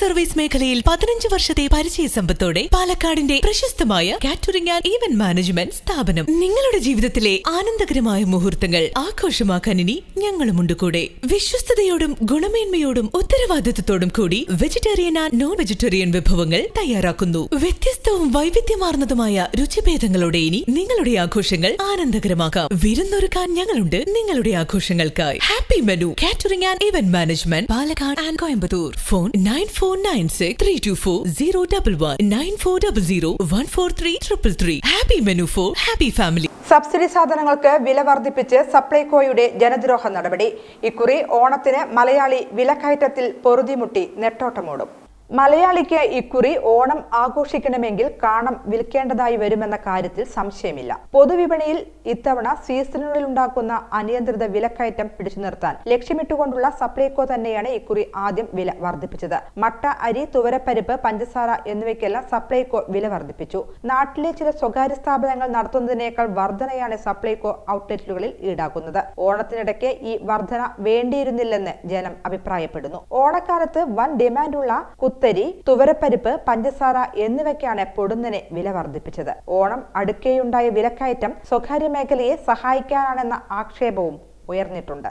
Service മേഖലയിൽ പതിനഞ്ച് വർഷത്തെ പരിചയ സമ്പത്തോടെ പാലക്കാടിന്റെ പ്രശസ്തമായ കാറ്ററിംഗ് ആൻഡ് ഇവന്റ് മാനേജ്മെന്റ് സ്ഥാപനം. നിങ്ങളുടെ ജീവിതത്തിലെ ആനന്ദകരമായ മുഹൂർത്തങ്ങൾ ആഘോഷമാക്കാൻ ഇനി ഞങ്ങളുമുണ്ട് കൂടെ. വിശ്വസ്തയോടും ഗുണമേന്മയോടും ഉത്തരവാദിത്വത്തോടും കൂടി വെജിറ്റേറിയൻ ആൻഡ് നോൺ വെജിറ്റേറിയൻ വിഭവങ്ങൾ തയ്യാറാക്കുന്നു. വ്യത്യസ്തവും വൈവിധ്യമാർന്നതുമായ രുചിഭേദങ്ങളോടെ ഇനി നിങ്ങളുടെ ആഘോഷങ്ങൾ ആനന്ദകരമാക്കാം. വിരുന്നൊരുക്കാൻ ഞങ്ങളുണ്ട് നിങ്ങളുടെ ആഘോഷങ്ങൾക്കായി. Happy menu. Catering and event management Palakkad and Coimbatore. Phone nine four nine six three two four zero double one nine four double zero one four three triple three happy menu for happy family subsidy സാധനങ്ങൾക്ക് വില വർദ്ധിപ്പിച്ച് സപ്ലൈകോയുടെ ജനദ്രോഹ നടപടി. ഇക്കുറി ഓണത്തിന് മലയാളി വിലക്കയറ്റത്തിൽ പൊറുതിമുട്ടി നെട്ടോട്ടമോടും. മലയാളിക്ക് ഇക്കുറി ഓണം ആഘോഷിക്കണമെങ്കിൽ കാണം വിൽക്കേണ്ടതായി വരുമെന്ന കാര്യത്തിൽ സംശയമില്ല. പൊതുവിപണിയിൽ ഇത്തവണ സീസണുകളിൽ ഉണ്ടാക്കുന്ന അനിയന്ത്രിത വിലക്കയറ്റം പിടിച്ചു നിർത്താൻ ലക്ഷ്യമിട്ടുകൊണ്ടുള്ള സപ്ലൈകോ തന്നെയാണ് ഇക്കുറി ആദ്യം വില വർദ്ധിപ്പിച്ചത്. മട്ട അരി തുവരപ്പരിപ്പ് പഞ്ചസാര എന്നിവയ്ക്കെല്ലാം സപ്ലൈകോ വില വർദ്ധിപ്പിച്ചു. നാട്ടിലെ ചില സ്വകാര്യ സ്ഥാപനങ്ങൾ നടത്തുന്നതിനേക്കാൾ വർധനയാണ് സപ്ലൈകോ ഔട്ട്ലെറ്റുകളിൽ ഈടാക്കുന്നത്. ഓണത്തിനിടയ്ക്ക് ഈ വർധന വേണ്ടിയിരുന്നില്ലെന്ന് ജനം അഭിപ്രായപ്പെടുന്നു. ഓണക്കാലത്ത് വൻ ഡിമാൻഡുള്ള കുത്തരി തുവരപ്പരിപ്പ് പഞ്ചസാര എന്നിവയ്ക്കാണ് പൊടുന്നനെ വില വർദ്ധിപ്പിച്ചത്. ഓണം അടുക്കെയുണ്ടായ വിലക്കയറ്റം സ്വകാര്യ മേഖലയെ സഹായിക്കാനാണെന്ന ആക്ഷേപവും ഉയർന്നിട്ടുണ്ട്.